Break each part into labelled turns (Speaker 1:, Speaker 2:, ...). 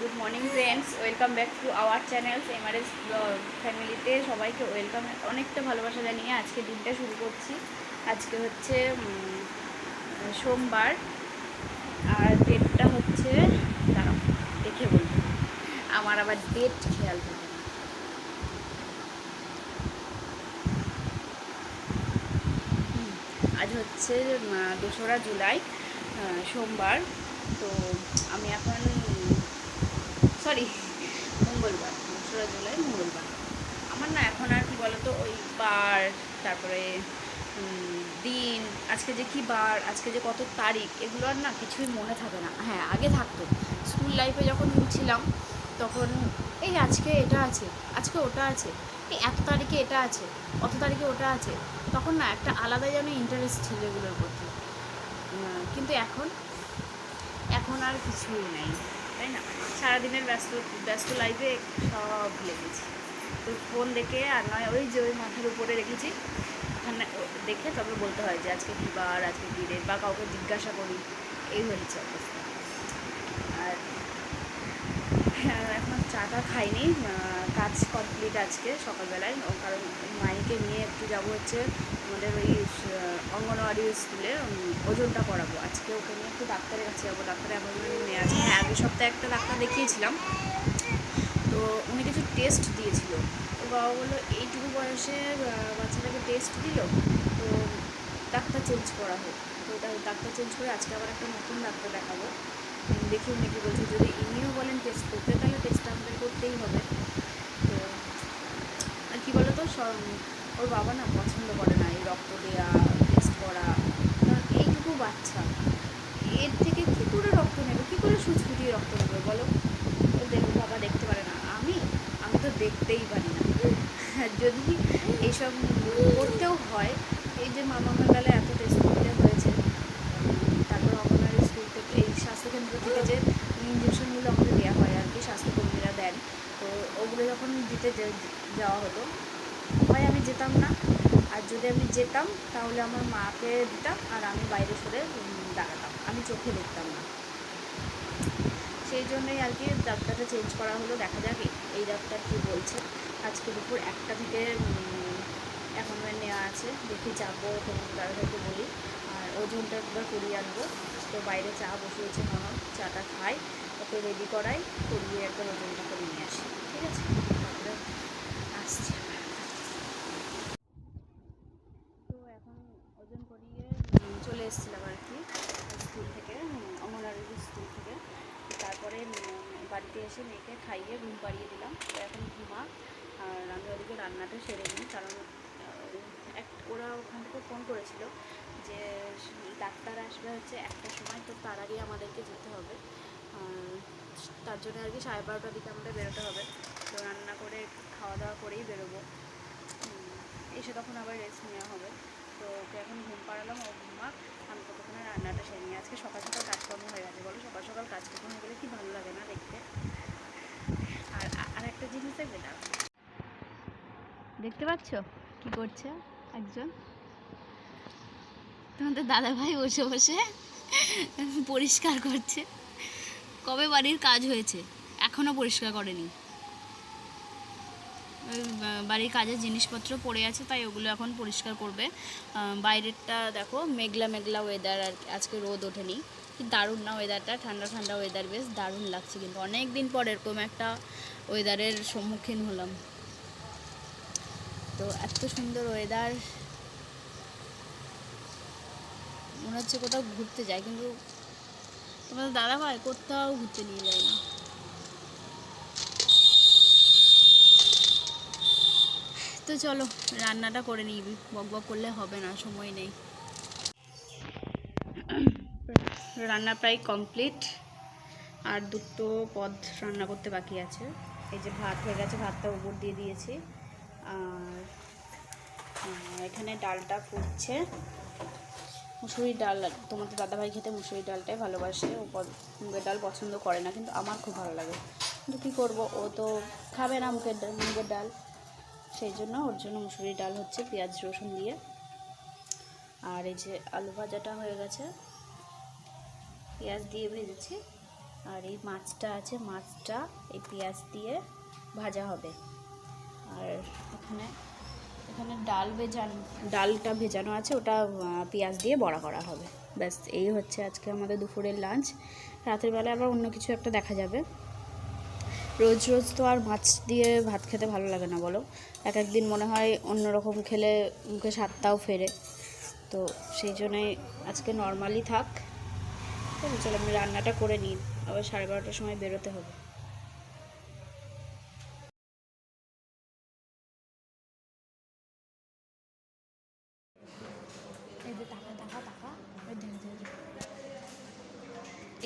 Speaker 1: Good morning friends welcome back to our channels MRS ফ্যামিলিতে সবাইকে welcome অনেকটা ভালোবাসা জানিয়ে আজকে দিনটা শুরু করছি। আজকে হচ্ছে সোমবার, আর ডেটটা হচ্ছে, দাঁড়াও, দেখে বলব আমার আবার ডেট খেয়াল থাকে আজ হচ্ছে দোসরা জুলাই সোমবার। তো আমি এখন সরি, মঙ্গলবার, দোসরা জুলাই, মঙ্গলবার। আমার না এখন আর কি বলতো, ওই বার, তারপরে দিন, আজকে যে কি বার, আজকে যে কত তারিখ, এগুলো আর না কিছুই মনে থাকে না। হ্যাঁ আগে থাকতো। স্কুল লাইফে যখন ছিলাম তখন, এই আজকে এটা আছে, আজকে ওটা আছে, এই এত তারিখে এটা আছে, অত তারিখে ওটা আছে। তখন না একটা আলাদা যেন ইন্টারেস্ট ছিল এগুলোর প্রতি। কিন্তু এখন এখন আর কিছুই নেই। তাই না? সারাদিনের ব্যস্ত ব্যস্ত লাইফে সব লেগেছে। তো ফোন দেখে আর নয়, ওই যে ওই মাথার উপরে রেখেছি। ওখানে দেখে তবে বলতে হয় যে আজকে কী বার, আজকে কী রে বা কাউকে জিজ্ঞাসা করি। এই হয়েছে অবস্থা। আর এখন চাটা খাইনি। কাজ কমপ্লিট আজকে সকালবেলায়। কারণ মাইকে নিয়ে একটু যাব হচ্ছে আমাদের ওই অঙ্গনওয়াড়ি স্কুলে ওজনটা করাবো। আজকে ওকে নিয়ে একটু ডাক্তারের কাছে যাব। ডাক্তারের অ্যাপয়েন্টমেন্ট নিয়ে আছে হ্যাঁ আগের সপ্তাহে একটা ডাক্তার দেখিয়েছিলাম। তো উনি কিছু টেস্ট দিয়েছিল। তো বাবা বলল, এইটুকু বয়সে বাচ্চাটাকে টেস্ট দিল? তো ডাক্তার চেঞ্জ করা হোক। তো ডাক্তার চেঞ্জ করে আজকে আবার একটা নতুন ডাক্তার দেখাবো। দেখি উনি কি বলছে। যদি ইনিও বলেন টেস্ট করতে, তাহলে টেস্টটা আমাদের করতেই হবে। সব- ওর বাবা না পছন্দ করে না এই রক্ত দেওয়া টেস্ট করা। কারণ এইটুকু বাচ্চা। এর থেকে কী করে রক্ত নেবে? কী করে সুচ ফুটিয়ে রক্ত নেবে বলো? দেখ বাবা দেখতে পারে না। আমি? আমি তো দেখতেই পারি না। যদি এইসব করতেও হয়, এই যে মামা বেলায় এত টেস্ট করতে হয়েছে, তারপর অঙ্গনওয়াড়ি স্কুল থেকে এই স্বাস্থ্যকেন্দ্র থেকে যে ইঞ্জেকশনগুলো আমাদের দেওয়া হয় আর কি, স্বাস্থ্যকর্মীরা দেন, তো ওগুলো যখন দিতে যাওয়া হতো হয় আমি যেতাম না। আর যদি আমি যেতাম, তাহলে আমার মাকে দিতাম আর আমি বাইরে সরে দাঁড়াতাম। আমি চোখে দেখতাম না। সেই জন্যই আর কি ডাক্তারটা চেঞ্জ করা হলো। দেখা যাক এই- ডাক্তার কী বলছে। আজকে দুপুর একটা থেকে অ্যাপয়েন্টমেন্ট নেওয়া আছে। দেখি যাব দাদাভাইকে বলি। আর ওজনটা একবার করিয়ে আনব। তো বাইরে চা বসিয়েছে ননদ চাটা খাই, ওকে রেডি করাই, করিয়ে একবার ওজনটা করে নিয়ে আসি। ঠিক আছে তারপরে আসছি আবার। তো এখন ওজন করিয়ে চলে এসেছিলাম আর কি, স্কুল থেকে অঙ্গনওয়াড়ি স্কুল থেকে। তারপরে বাড়িতে এসে মেয়েকে খাইয়ে ঘুম পাড়িয়ে দিলাম। তো এখন ঘুমা, আর আমি ওদিকে রান্নাটা সেরে নিই, কারণ এক, ওরা ওখান থেকে ফোন করেছিল যে, ডাক্তার আসবে হচ্ছে একটা সময়, তো তার আগে আমাদেরকে যেতে হবে। তার জন্য আর কি সাড়ে বারোটার দিকে আমাদের বেরোতে হবে। তো রান্না করে, খাওয়া দাওয়া করেই বেরোবো। এসে তখন আবার রেস্ট নেওয়া হবে। তো ওকে এখন ঘুম পাড়ালাম, ও ঘুমাক। আমি ততক্ষণে রান্নাটা সেরে নিই। আজকে সকাল সকাল কাজকর্ম হয়ে গেছে, বলো? সকাল সকাল কাজকর্ম হয়ে গেলে কি ভালো লাগে না দেখতে? আর আর একটা জিনিস দেখবে দাঁড়াও। দেখতে পাচ্ছ? কি করছে একজন? তোমাদের দাদা ভাই বসে বসে পরিষ্কার করছে। কবে বাড়ির কাজ হয়েছে? এখনও পরিষ্কার করেনি। বাড়ির কাজের জিনিসপত্র পড়ে আছে, তাই ওগুলো এখন পরিষ্কার করবে। বাইরেরটা দেখো, মেঘলা মেঘলা ওয়েদার আর আজকে রোদ ওঠেনি দারুণ না ওয়েদারটা ঠান্ডা ঠান্ডা ওয়েদার বেশ দারুণ লাগছে কিন্তু। অনেক দিন পর এরকম একটা ওয়েদারের সম্মুখীন হলাম। তো এত সুন্দর ওয়েদার মনে হচ্ছে কোথাও ঘুরতে যায় কিন্তু তোমাদের দাদা ভাই কোথাও ঘুরতে নিয়ে যায় না। তো চলো, রান্নাটা করে নিই। বক বক করলে হবে না, সময় নেই। রান্না প্রায় কমপ্লিট। আর দুটো পদ রান্না করতে বাকি আছে। এই যে ভাত হয়ে গেছে, ভাতটা উপর দিয়ে দিয়েছি। আর এখানে ডালটা ফুটছে। মুসুরির ডাল, তোমাদের দাদাভাই খেতে মুসুরির ডালটাই ভালোবাসে। ও মুগের ডাল পছন্দ করে না, কিন্তু আমার খুব ভালো লাগে। কিন্তু কী করব? ও তো খাবে না মুগের ডাল মুগের ডাল। সেই জন্য। ওর জন্য মুসুরির ডাল হচ্ছে পেঁয়াজ, রসুন দিয়ে। আর এই যে আলু ভাজাটা হয়ে গেছে। পেঁয়াজ দিয়ে ভেজেছি। আর এই মাছটা আছে, মাছটা এই পেঁয়াজ দিয়ে ভাজা হবে। আর এখানে এখানে ডাল ভেজানো, ডালটা ভেজানো আছে, ওটা পেঁয়াজ দিয়ে বড়া করা হবে। ব্যাস, এই হচ্ছে আজকে আমাদের দুপুরের লাঞ্চ। রাতের বেলা আবার অন্য কিছু একটা দেখা যাবে। রোজ রোজ তো আর মাছ দিয়ে ভাত খেতে ভালো লাগে না, বলো? এক একদিন মনে হয় অন্যরকম খেলে মুখে স্বাদটাও ফেরে। তো সেই জন্যই আজকে নর্মালি থাক। চলো আমি রান্নাটা করে নিই। আবার সাড়ে বারোটার সময় বেরোতে হবে এই যে টাকা টাকা টাকা ওই দেখ, দেখ, দেখ।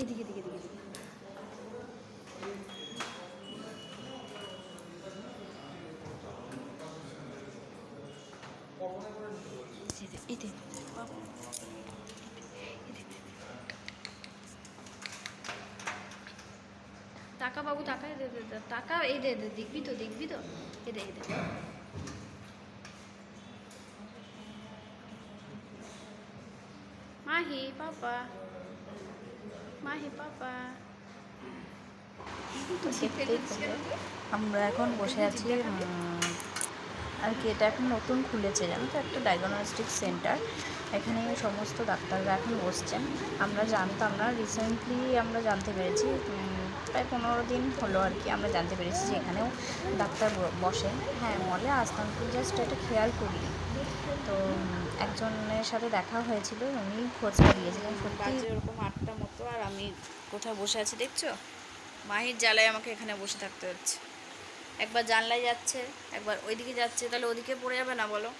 Speaker 1: এদিকে এদিকে এদিকে এদিকে এই যে, টাকা বাবু টাকা টাকা এই দে দেখবি তো দেখবি তো। এ দে এ দে। মাহি পাপা। মাহি পাপা।
Speaker 2: আমরা এখন বসে আছি আর কি, এটা এখন নতুন খুলেছে, জানো তো? একটা ডায়াগনস্টিক সেন্টার এখানে সমস্ত ডাক্তাররা এখন বসছেন। আমরা জানতাম না রিসেন্টলি আমরা জানতে পেরেছি প্রায় পনেরো দিন হলো আর কি আমরা জানতে পেরেছি যে এখানেও ডাক্তার বসেন হ্যাঁ মলে আসতাম জাস্ট এটা খেয়াল করিনি। তো, একজনের সাথে দেখা হয়েছিল, উনি খোঁজটা দিয়েছিলেন সত্যি
Speaker 1: ওরকম আটটা মতো, আর আমি কোথায় বসে আছি, দেখছ? মাহির জ্বালায় আমাকে এখানে বসে থাকতে হচ্ছে। একবার জানলায় যাচ্ছে, একবার ওইদিকে যাচ্ছে, তাহলে ওদিকে পড়ে যাবে না বলো।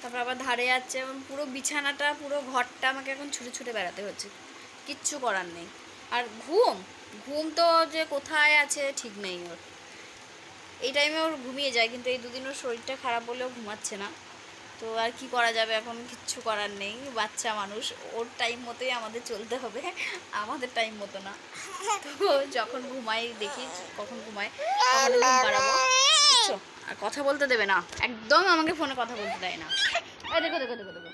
Speaker 1: তারপর আবার ধারে যাচ্ছে, এবং পুরো বিছানাটা, পুরো ঘরটা আমাকে এখন ছুটে ছুটে বেড়াতে হচ্ছে। কিচ্ছু করার নেই। আর ঘুম? ঘুম তো যে কোথায় আছে ঠিক নেই ওর। এই টাইমে ওর ঘুমিয়ে যায়, কিন্তু এই দুদিন ওর শরীরটা খারাপ বলেও ঘুমাচ্ছে না। তো আর কি করা যাবে? এখন কিচ্ছু করার নেই। বাচ্চা মানুষ, ওর টাইম মতোই আমাদের চলতে হবে। আমাদের টাইম মতো না। তো যখন ঘুমাই দেখি, কখন ঘুমায় তখন ঘুম পাড়াবো। বুঝছ? আর কথা বলতে দেবে না। একদম আমাকে ফোনে কথা বলতে দেয় না। দেখো দেখো দেখো দেখো।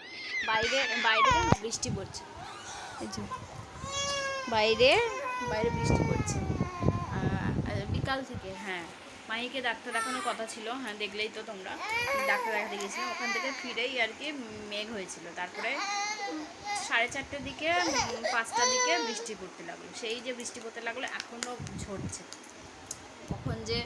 Speaker 1: বাইরে বাইরে বৃষ্টি পড়ছে। বাইরে বাইরে বৃষ্টি পড়ছে। বিকাল থেকে হ্যাঁ। মাহিকে ডাক্তার দেখানোর কথা ছিল হ্যাঁ দেখলেই তো তোমরা। ডাক্তার দেখাতে গেছিলাম ওখান থেকে ফিরেই আর কি মেঘ হয়েছিল। তারপরে সাড়ে চারটের দিকে পাঁচটার দিকে বৃষ্টি পড়তে লাগল। সেই যে বৃষ্টি পড়তে লাগল, এখনও ঝরছে। কখন যে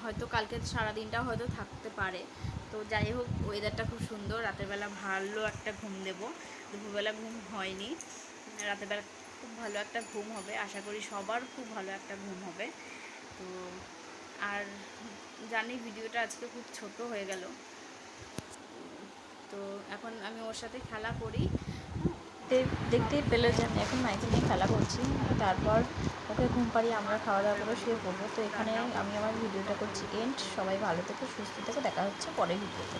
Speaker 1: হয়তো কালকে সারাদিনটা হয়তো থাকতে পারে। তো যাই হোক ওয়েদারটা খুব সুন্দর। রাতের বেলা ভালো একটা ঘুম দেবো। দুপুরবেলা ঘুম হয়নি। রাতের বেলা খুব ভালো একটা ঘুম হবে। আশা করি সবার খুব ভালো একটা ঘুম হবে। তো আর জানি ভিডিওটা আজকে খুব ছোট হয়ে গেল। তো এখন আমি ওর সাথে খেলা করি।
Speaker 2: দেখতে- দেখতেই পেলে যে আমি এখন মাইকে নিয়ে খেলা করছি। তারপর ওকে ঘুম পাড়িয়ে আমরা খাওয়া দাওয়া করে শুয়ে পড়ব। তো এখানে আমি আমার ভিডিওটা করছি। এন্ড সবাই ভালো থেকে, সুস্থ থেকে। দেখা হচ্ছে পরের ভিডিওতে।